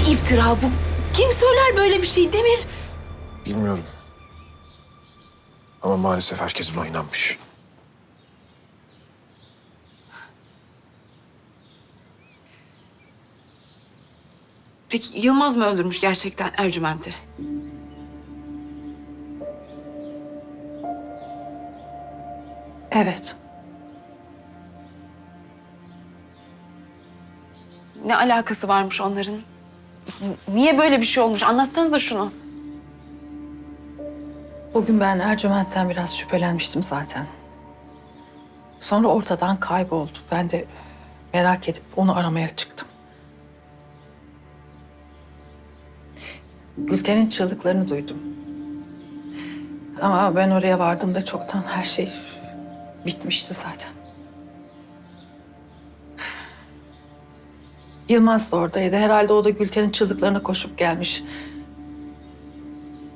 bir iftira bu? Kim söyler böyle bir şey Demir? Bilmiyorum. Ama maalesef herkes buna inanmış. Peki Yılmaz mı öldürmüş gerçekten Ercüment'i? Evet. Ne alakası varmış onların? Niye böyle bir şey olmuş? Anlatsanıza şunu. Bugün ben Ercüment'ten biraz şüphelenmiştim zaten. Sonra ortadan kayboldu. Ben de merak edip onu aramaya çıktım. Gülten'in çığlıklarını duydum. Ama ben oraya vardığımda çoktan her şey bitmişti zaten. Yılmaz da oradaydı. Herhalde o da Gülten'in çığlıklarına koşup gelmiş.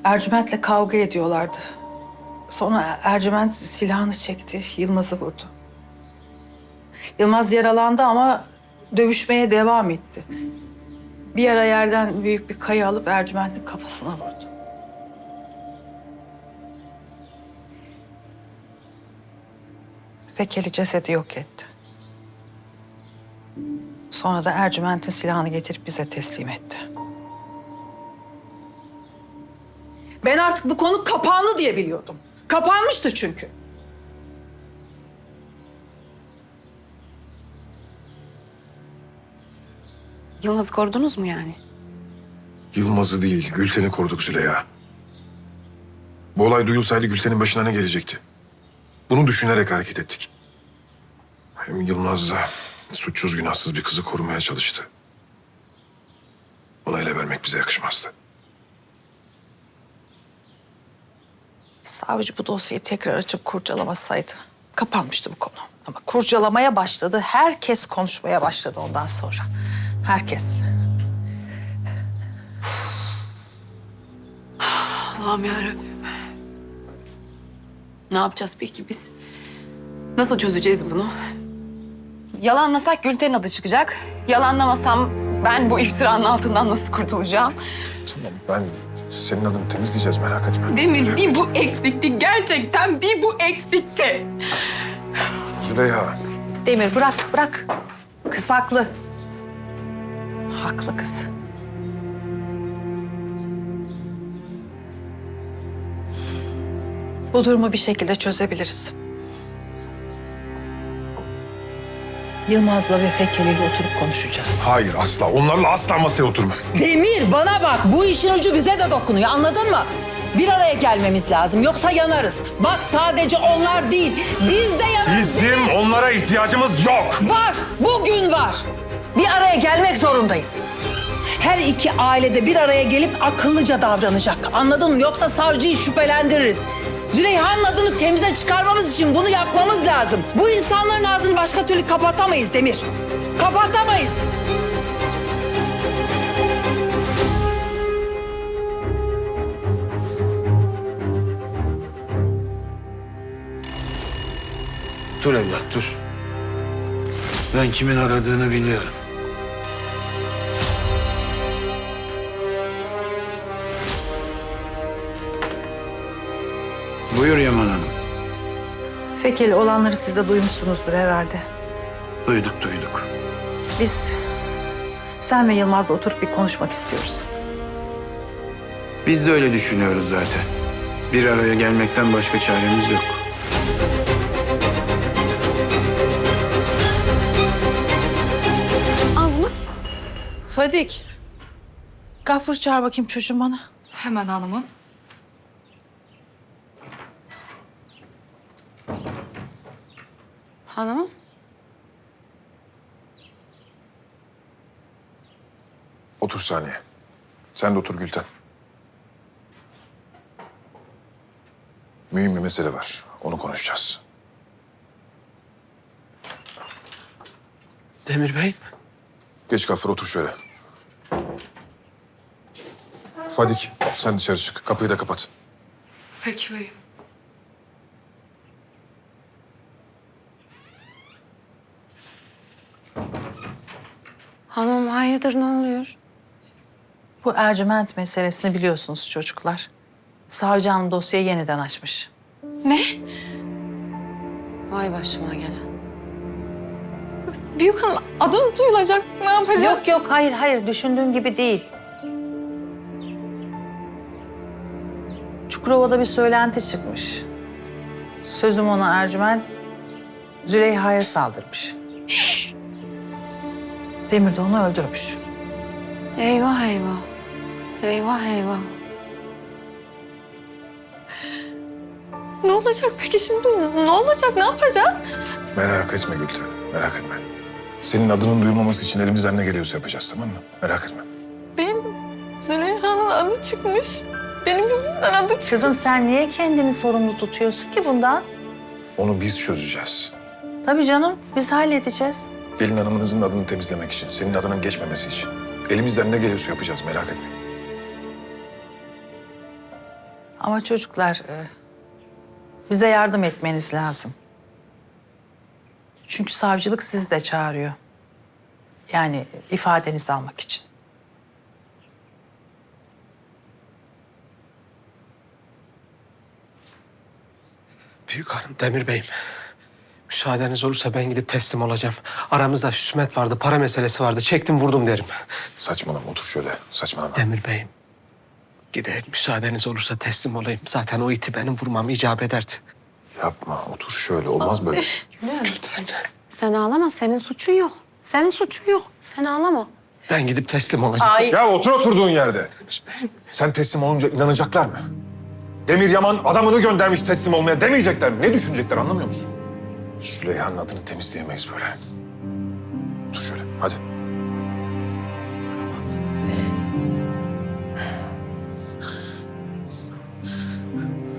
Ercüment'le kavga ediyorlardı. Sonra Ercüment silahını çekti, Yılmaz'ı vurdu. Yılmaz yaralandı ama dövüşmeye devam etti. Bir ara yerden büyük bir kaya alıp Ercüment'in kafasına vurdu. Fekeli cesedi yok etti. Sonra da Ercüment'in silahını getirip bize teslim etti. Ben artık bu konu kapandı diye biliyordum. Kapanmıştı çünkü. Yılmaz'ı korudunuz mu yani? Yılmaz'ı değil, Gülten'i koruduk Züleyha. Bu olay duyulsaydı Gülten'in başına ne gelecekti? Bunu düşünerek hareket ettik. Hem Yılmaz da suçsuz günahsız bir kızı korumaya çalıştı. Ona ele vermek bize yakışmazdı. Savcı bu dosyayı tekrar açıp kurcalamasaydı kapanmıştı bu konu. Ama kurcalamaya başladı. Herkes konuşmaya başladı ondan sonra. Herkes. Allah'ım yarabbim. Ne yapacağız peki biz? Nasıl çözeceğiz bunu? Yalanlasak Gülten'in adı çıkacak. Yalanlamasam ben bu iftiranın altından nasıl kurtulacağım? Tamam, ben senin adını temizleyeceğiz merak etme. Demir bir bu eksikti. Gerçekten bir bu eksikti. Züleyha, Demir bırak, bırak. Kız haklı. Haklı kız. Bu durumu bir şekilde çözebiliriz. Yılmaz'la ve Fekkeli'yle oturup konuşacağız. hayır asla. Onlarla asla masaya oturmam. Demir bana bak bu işin ucu bize de dokunuyor anladın mı? Bir araya gelmemiz lazım yoksa yanarız. Bak sadece onlar değil biz de yanarız. Bizim onlara ihtiyacımız yok. Var bugün var. Bir araya gelmek zorundayız. Her iki ailede bir araya gelip akıllıca davranacak. Anladın mı? Yoksa savcıyı şüphelendiririz. Züleyha'nın adını temize çıkarmamız için bunu yapmamız lazım. Bu insanların ağzını başka türlü kapatamayız Demir. Kapatamayız. Dur evlat dur. Ben kimin aradığını biliyorum. Buyur Yaman Hanım. Fekkeli olanları siz de duymuşsunuzdur herhalde. Duyduk duyduk. Biz sen ve Yılmaz'la oturup bir konuşmak istiyoruz. Biz de öyle düşünüyoruz zaten. Bir araya gelmekten başka çaremiz yok. Fadik. Gafur çağır bakayım çocuğum bana. Hemen hanımım. Hanımım? Otur saniye. Sen de otur Gülten. Mühim bir mesele var. Onu konuşacağız. Demir Bey. Geç Gafur otur şöyle. Fadik sen dışarı çık. Kapıyı da kapat. Peki beyim. Hanım hayırdır ne oluyor? Bu Ercüment meselesini biliyorsunuz çocuklar. Savcı hanım dosyayı yeniden açmış. Ne? Vay başıma gelen. Büyük hanım adım duyulacak. Ne yapacağım? Yok yok hayır hayır düşündüğün gibi değil. Çukurova'da bir söylenti çıkmış. Sözüm ona Ercüment Züleyha'ya saldırmış. Demir de onu öldürmüş. Eyvah eyvah. Eyvah eyvah. Ne olacak peki şimdi? Ne olacak? Ne yapacağız? Merak etme Gülten, merak etme. Senin adının duyulmaması için elimizden ne geliyorsa yapacağız tamam mı? Merak etme. Benim Züleyha'nın adı çıkmış. Benim yüzümden adı çıkmış. Kızım sen niye kendini sorumlu tutuyorsun ki bundan? Onu biz çözeceğiz. Tabii canım biz halledeceğiz. Gelin hanımınızın adını temizlemek için, senin adının geçmemesi için. Elimizden ne geliyorsa yapacağız merak etme. Ama çocuklar e, bize yardım etmeniz lazım. Çünkü savcılık sizi de çağırıyor. Yani ifadenizi almak için. Büyük hanım Demir Bey'im. Müsaadeniz olursa ben gidip teslim olacağım. Aramızda hüsmet vardı, para meselesi vardı. Çektim vurdum derim. Saçmalama otur şöyle, saçmalama. Demir Bey'im. Gidelim müsaadeniz olursa teslim olayım. Zaten o iti benim vurmam icap ederdi. Yapma, otur şöyle. Olmaz böyle. Sen ağlama, senin suçun yok. Senin suçun yok. Sen ağlama. Ben gidip teslim olacağım. Ya otur oturduğun yerde. Sen teslim olunca inanacaklar mı? Demir Yaman adamını göndermiş teslim olmaya demeyecekler mi? Ne düşünecekler anlamıyor musun? Süleyha'nın adını temizleyemeyiz böyle. Otur şöyle hadi.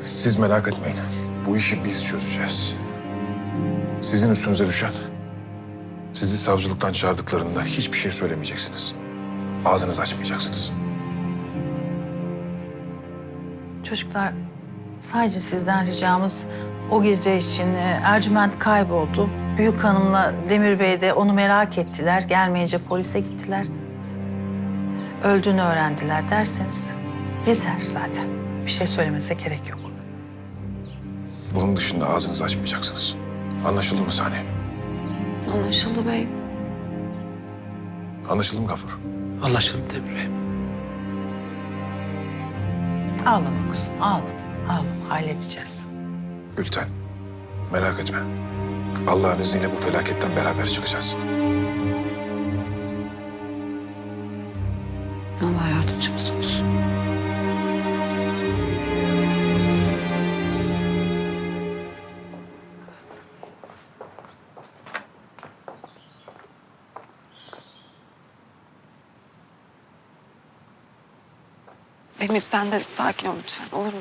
Siz merak etmeyin. Bu işi biz çözeceğiz. Sizin üstünüze düşen sizi savcılıktan çağırdıklarında hiçbir şey söylemeyeceksiniz. Ağzınızı açmayacaksınız. Çocuklar sadece sizden ricamız o gece için e, Ercüment kayboldu. Büyük hanımla Demir Bey de onu merak ettiler. Gelmeyince polise gittiler. Öldüğünü öğrendiler derseniz yeter zaten. Bir şey söylemese gerek yok. Bunun dışında ağzınızı açmayacaksınız. Anlaşıldı mı Saniye? Anlaşıldı bey. Anlaşıldı mı Gafur? Anlaşıldı Demir Bey'im. Ağlama kuzum, ağlama. Ağlama, halledeceğiz. Gülten, merak etme. Allah'ın izniyle bu felaketten beraber çıkacağız. Allah yardımcımız olsun. Demir sen de sakin ol lütfen olur mu?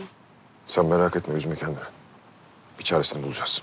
Sen merak etme, üzme kendini. Bir çaresini bulacağız.